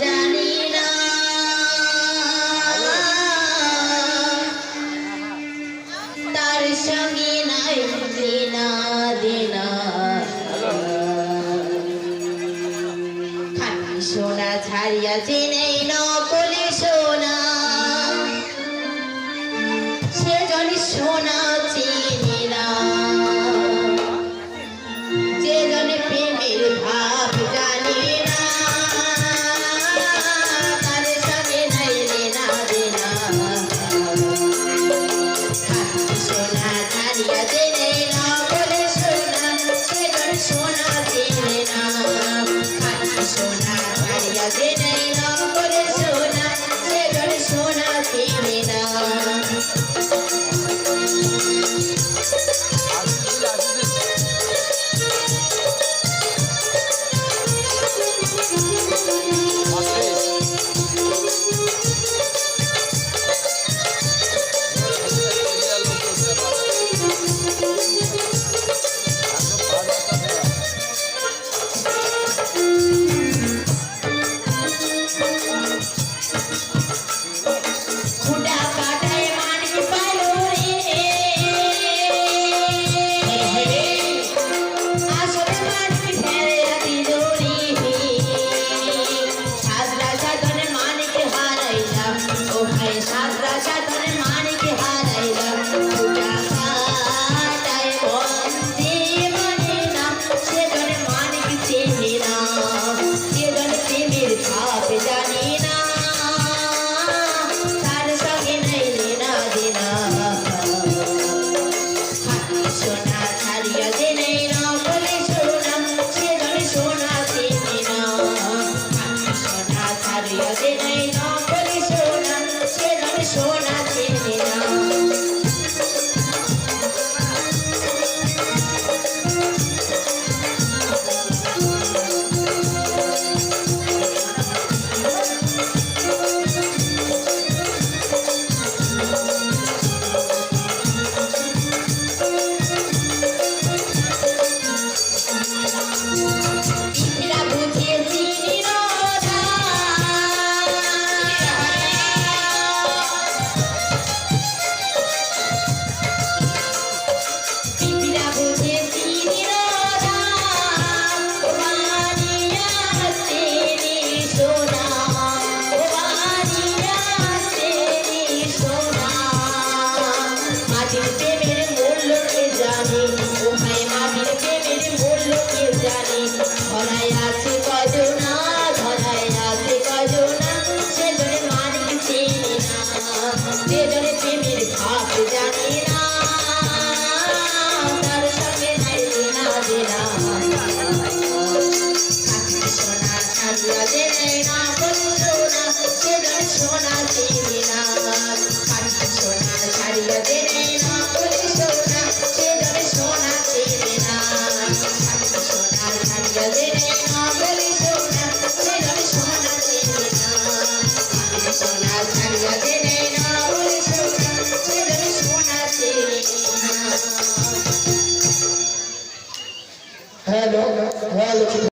জানি না। তার সঙ্গে নাই দিনা দিনা। খানি সোনা ছাড়িয়া চিনে নকলি সোনা। সে জানি সোনা সোনা বাড়িয়া দিনে সোনা চিনি না সোনা ছাড়িয়ে দেবে না।